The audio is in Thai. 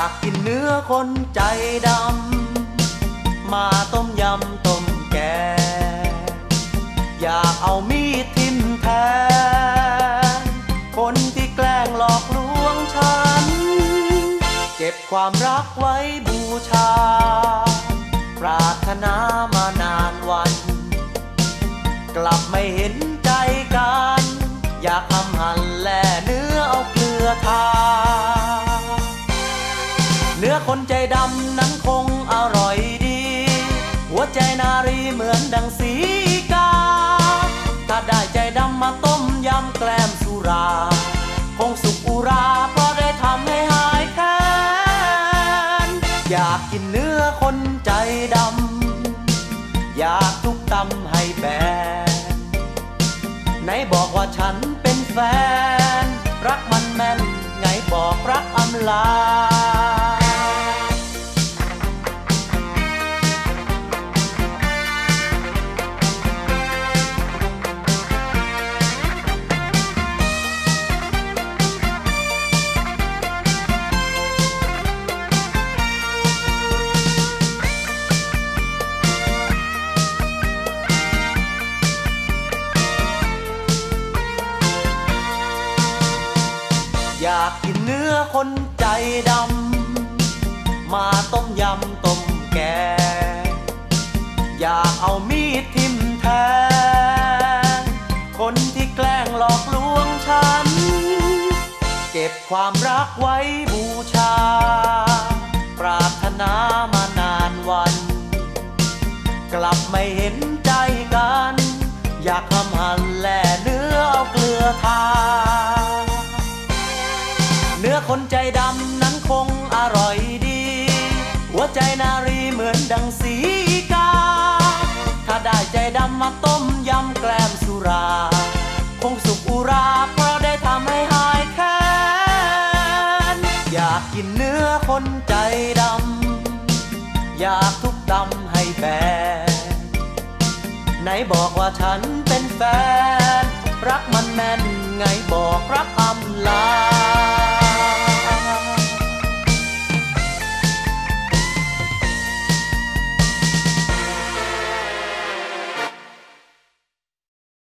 ากกินเนื้อคนใจดำ มาต้มยำต้มแกงอยากเอามีดทิ่มแทงคนที่แกล้งหลอกลวงฉัน เก็บความรักไว้บูชา ปรารถนามานานวัน กลับไม่เห็นใจกัน อยากทำหัน เนื้อคนใจดำนั้นคงอร่อยดี หัวใจนารีเหมือนดังสีกา ถ้าได้ใจดำมาต้มยำแกล้มสุรา คงสุกอุราเพราะได้ทำให้หายแค้นอยากกินเนื้อคนใจดำ อยากทุกตำให้แบนไหนบอกว่าฉันเป็นแฟน รักมันแม่นไงบอกรักอำลา อคนใจดำ มาต้มยำต้มแกงอยากเอามีดทิ่มแทง คนที่แกล้งหลอกลวงฉัน เก็บความรักไว้บูชา เนื้อคนใจดำนั้นคงอร่อยดี หัวใจนารีเหมือนดังสีกา ถ้าได้ใจดำมาต้มยำแกล้มสุรา คงสุกอุราเพราะได้ทำให้หายแค้นอยากกินเนื้อคนใจดำ อยากทุกตำให้แบนไหนบอกว่าฉันเป็นแฟน รักมันแม่นไงบอกรักอา